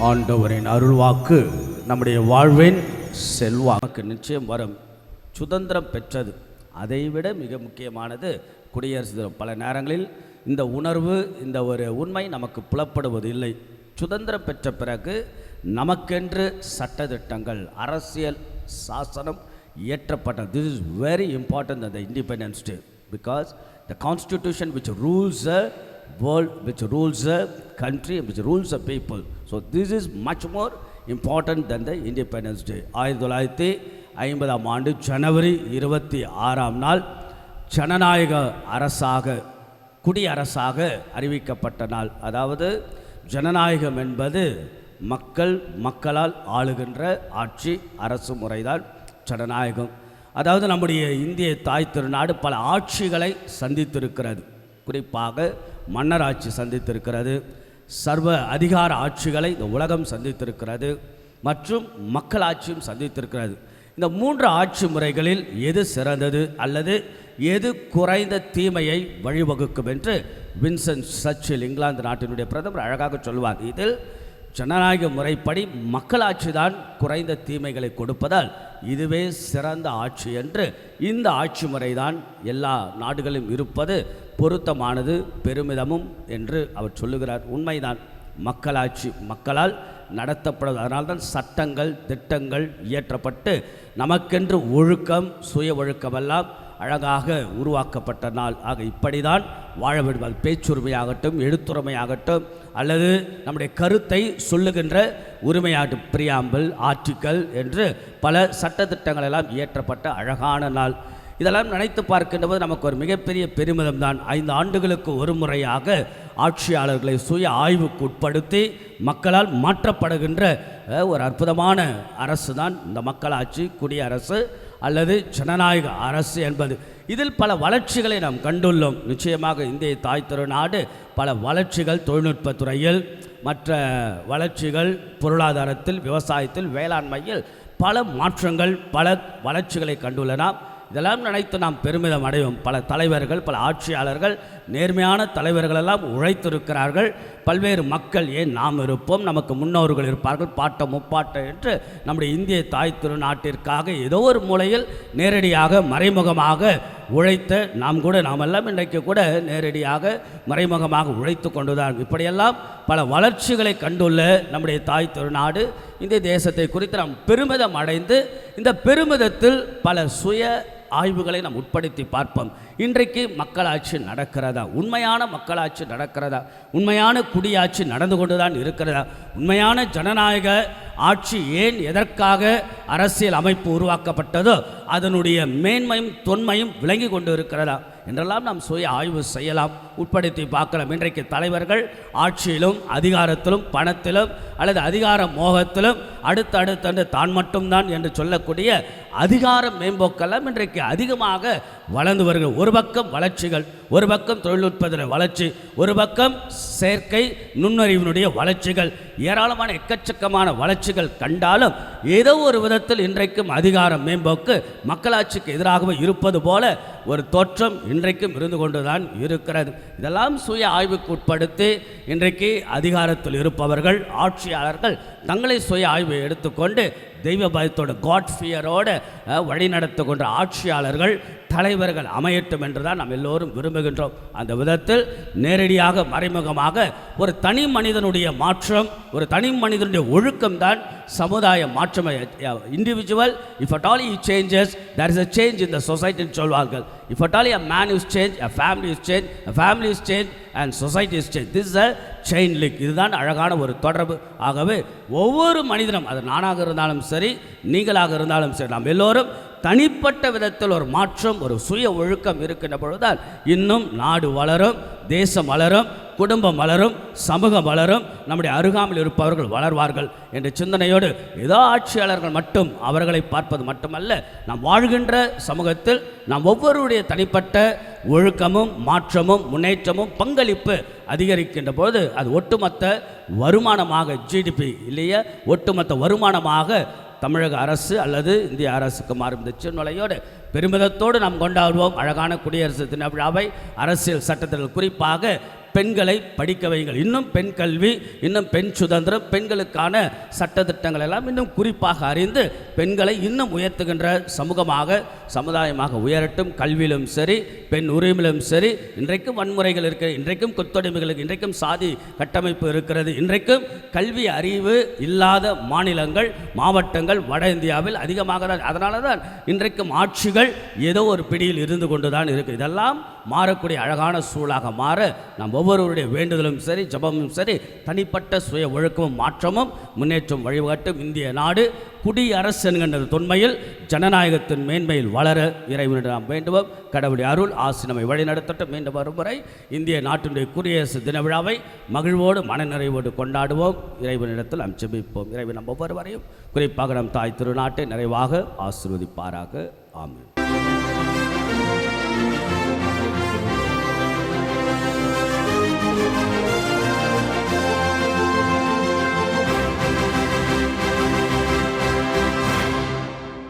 ஆண்டவரின் அருள்வாக்கு நம்முடைய வாழ்வின் செல்வாக்கு நிச்சயம் வரும். சுதந்திரம் பெற்றது. அதைவிட மிக முக்கியமானது குடியரசு தினம். பல நேரங்களில் இந்த உணர்வு இந்த ஒரு உண்மை நமக்கு புலப்படுவது இல்லை சுதந்திரம் பெற்ற பிறகு நமக்கென்று சட்டத்திட்டங்கள் அரசியல் சாசனம் இயற்றப்பட்டது. திஸ் இஸ் வெரி இம்பார்ட்டன்ட் அந்த independence day because the constitution which rules a world which rules a country, which rules a people. So this is much more important than the independence day ஆயிரத்தி தொள்ளாயிரத்தி ஐம்பதாம் ஆண்டு ஜனவரி இருபத்தி ஆறாம் நாள் ஜனநாயக அரசாக குடியரசாக அறிவிக்கப்பட்ட நாள். அதாவது ஜனநாயகம் என்பது மக்கள் மக்களால் ஆளுகின்ற ஆட்சி அரசு முறைதான் ஜனநாயகம். அதாவது நம்முடைய இந்திய தாய் திருநாடு பல ஆட்சிகளை சந்தித்திருக்கிறது. குறிப்பாக மன்னர் ஆட்சி சந்தித்திருக்கிறது. சர்வ அதிகார ஆட்சிகளை இந்த உலகம் சந்தித்திருக்கிறது மற்றும் மக்களாட்சியும் சந்தித்திருக்கிறது. இந்த மூன்று ஆட்சி முறைகளில் எது சிறந்தது அல்லது எது குறைந்த தீமையை வழிவகுக்கும் என்று வின்சென்ட் சர்ச்சில் இங்கிலாந்து நாட்டினுடைய பிரதமர் அழகாக சொல்வார். இதில் ஜனநாயக முறைப்படி மக்களாட்சி தான் குறைந்த தீமைகளை கொடுப்பதால் இதுவே சிறந்த ஆட்சி என்று இந்த ஆட்சி முறைதான் எல்லா நாடுகளிலும் இருப்பது பொருத்தமானது பெருமிதமும் என்று அவர் சொல்லுகிறார். உண்மைதான் மக்களாட்சி மக்களால் நடத்தப்படுவது அதனால்தான் சட்டங்கள் திட்டங்கள் இயற்றப்பட்டு நமக்கென்று ஒழுக்கம் சுய ஒழுக்கமெல்லாம் அழகாக உருவாக்கப்பட்ட நாள். ஆக இப்படிதான் வாழ வேண்டும் அது பேச்சுரிமையாகட்டும் எழுத்துரிமையாகட்டும் அல்லது நம்முடைய கருத்தை சொல்லுகின்ற உரிமையாகட்டும் பிரியாம்பல் ஆர்டிக்கல் என்று பல சட்டத்திட்டங்கள் எல்லாம் இயற்றப்பட்ட அழகான நாள். இதெல்லாம் நினைத்து பார்க்கின்ற போது நமக்கு ஒரு மிகப்பெரிய பெருமிதம் தான் ஐந்து ஆண்டுகளுக்கு ஒரு முறையாக ஆட்சியாளர்களை சுய ஆய்வுக்கு உட்படுத்தி மக்களால் மாற்றப்படுகின்ற ஒரு அற்புதமான அரசு தான் இந்த மக்களாட்சி குடியரசு அல்லது ஜனநாயக அரசு என்பது. இதில் பல வளர்ச்சிகளை நாம் கண்டுள்ளோம். நிச்சயமாக இந்திய தாய் திருநாடு பல வளர்ச்சிகள் தொழில்நுட்பத்துறையில் மற்ற வளர்ச்சிகள் பொருளாதாரத்தில் விவசாயத்தில் வேளாண்மையில் பல மாற்றங்கள் பல வளர்ச்சிகளை கண்டுள்ளன. இதெல்லாம் நினைத்து நாம் பெருமிதம் அடைவோம். பல தலைவர்கள் பல ஆட்சியாளர்கள் நேர்மையான தலைவர்கள் எல்லாம் உழைத்திருக்கிறார்கள். பல்வேறு மக்கள் ஏன் நாம் இருப்போம்? நமக்கு முன்னோர்கள் இருப்பார்கள். பாட்டம் முப்பாட்டம் என்று நம்முடைய இந்திய தாய் திருநாட்டிற்காக ஏதோ ஒரு மூலையில் நேரடியாக மறைமுகமாக உழைத்த நாம் கூட நாமெல்லாம் இன்றைக்கு கூட நேரடியாக மறைமுகமாக உழைத்து கொண்டுதான். இப்படியெல்லாம் பல வளர்ச்சிகளை கண்டுள்ள நம்முடைய தாய் திருநாடு இந்திய தேசத்தை குறித்து நாம் பெருமிதம் அடைந்து இந்த பெருமிதத்தில் பல சுய ஆய்வுகளை நாம் உட்படுத்தி பார்ப்போம். இன்றைக்கு மக்களாட்சி நடக்கிறதா? உண்மையான மக்களாட்சி நடக்கிறதா? உண்மையான குடியாட்சி நடந்து கொண்டுதான் இருக்கிறதா? உண்மையான ஜனநாயக ஆட்சி ஏன் எதற்காக அரசியல் அமைப்பு உருவாக்கப்பட்டதோ அதனுடைய மேன்மையும் தொன்மையும் விளங்கி கொண்டு இருக்கிறதா? என்றெல்லாம் நாம் சுய ஆய்வு செய்யலாம். உட்படுத்தி பார்க்கலாம். இன்றைக்கு தலைவர்கள் ஆட்சியிலும் அதிகாரத்திலும் பணத்திலும் அல்லது அதிகார மோகத்திலும் அடுத்தடுத்தன்று தான் மட்டும்தான் என்று சொல்லக்கூடிய அதிகார மேம்போக்கெல்லாம் இன்றைக்கு அதிகமாக வளர்ந்து வருகிறது ஒரு பக்கம் வளர்ச்சிகள் ஒரு பக்கம் தொழில்நுட்பத்தில் வளர்ச்சி ஒரு பக்கம் செயற்கை நுண்ணறிவினுடைய வளர்ச்சிகள் ஏராளமான எக்கச்சக்கமான வளர்ச்சிகள் கண்டாலும் ஏதோ ஒரு விதத்தில் இன்றைக்கும் அதிகார மேம்போக்கு மக்களாட்சிக்கு எதிராகவே இருப்பது போல ஒரு தோற்றம் இன்றைக்கும் இருந்து கொண்டுதான் இருக்கிறது. இதெல்லாம் சுய ஆய்வுக்கு உட்படுத்தி இன்றைக்கு அதிகாரத்தில் இருப்பவர்கள் ஆட்சியாளர்கள் தங்களை சுய ஆய்வை எடுத்துக்கொண்டு தெய்வ பயத்தோட காட் ஃபியரோட வழி ஆட்சியாளர்கள் தலைவர்கள் அமையட்டும் என்று தான் நாம் எல்லோரும் விரும்புகின்றோம். அந்த விதத்தில் நேரடியாக மறைமுகமாக ஒரு தனி மனிதனுடைய மாற்றம் ஒரு தனி மனிதனுடைய ஒழுக்கம் தான் சமுதாய மாற்றம். Individual if at all he changes there is a change இந்த சொசைட்டின்னு சொல்வார்கள். If at all a man is change a family is change a family is change and society is change this is a chain link இதுதான் அழகான ஒரு தொடர்பு. ஆகவே ஒவ்வொரு மனிதனும் அது நானாக இருந்தாலும் சரி நீங்களாக இருந்தாலும் சரி நாம் எல்லோரும் தனிப்பட்ட விதத்தில் ஒரு மாற்றம் ஒரு சுய ஒழுக்கம் இருக்கின்ற பொழுதுதான் இன்னும் நாடு வளரும் தேசம் வளரும் குடும்பம் வளரும் சமூகம் வளரும் நம்முடைய அருகாமையில் இருப்பவர்கள் வளர்வார்கள் என்ற சிந்தனையோடு ஏதோ ஆட்சியாளர்கள் மட்டும் அவர்களை பார்ப்பது மட்டுமல்ல நாம் வாழ்கின்ற சமூகத்தில் நாம் ஒவ்வொருடைய தனிப்பட்ட ஒழுக்கமும் மாற்றமும் முன்னேற்றமும் பங்களிப்பு அதிகரிக்கின்ற போது அது ஒட்டுமொத்த வருமானமாக ஜிடிபி இல்லையா ஒட்டுமொத்த வருமானமாக தமிழக அரசு அல்லது இந்திய அரசுக்கு மாறும். இந்த சின்னலையோடு பெருமிதத்தோடு நாம் கொண்டாடுவோம். அழகான குடியரசு தின விழாவை அரசியல் சட்டத்தில் குறிப்பாக பெண்களை படிக்க வைங்கள் இன்னும் பெண் கல்வி இன்னும் பெண் சுதந்திரம் பெண்களுக்கான சட்டத்திட்டங்கள் எல்லாம் இன்னும் குறிப்பாக அறிந்து பெண்களை இன்னும் உயர்த்துகின்ற சமூகமாக சமுதாயமாக உயரட்டும். கல்வியிலும் சரி பெண் உரிமையிலும் சரி இன்றைக்கும் வன்முறைகள் இருக்கு இன்றைக்கும் கொத்தடிமைகளுக்கு இன்றைக்கும் சாதி கட்டமைப்பு இருக்கிறது. இன்றைக்கும் கல்வி அறிவு இல்லாத மாநிலங்கள் மாவட்டங்கள் வட இந்தியாவில் அதிகமாக தான். அதனால தான் இன்றைக்கும் ஆட்சிகள் ஏதோ ஒரு பிடியில் இருந்து கொண்டு தான் இருக்குது இதெல்லாம் மாறக்கூடிய அழகான சூழலாக மாற நாம் ஒவ்வொருவருடைய வேண்டுதலும் சரி ஜபமும் சரி தனிப்பட்ட சுய ஒழுக்கமும் மாற்றமும் முன்னேற்றம் வழிகாட்டும் இந்திய நாடு குடியரசு என்கின்ற தொன்மையில் ஜனநாயகத்தின் மேன்மையில் வளர இறைவனிடம் நாம் வேண்டுவோம். கடவுளுடைய அருள் ஆசி நம்மை வழிநடத்தட்டும். மீண்டும் வரும் வரை இந்திய நாட்டினுடைய குடியரசு தின விழாவை மகிழ்வோடு மனநிறைவோடு கொண்டாடுவோம். இறைவனிடத்தில் நாம் ஜெபிப்போம். இறைவன் நம் ஒவ்வொருவரையும் குறிப்பாக நம் தாய் திருநாட்டை நிறைவாக ஆசிர்வதிப்பாராக. ஆமாம்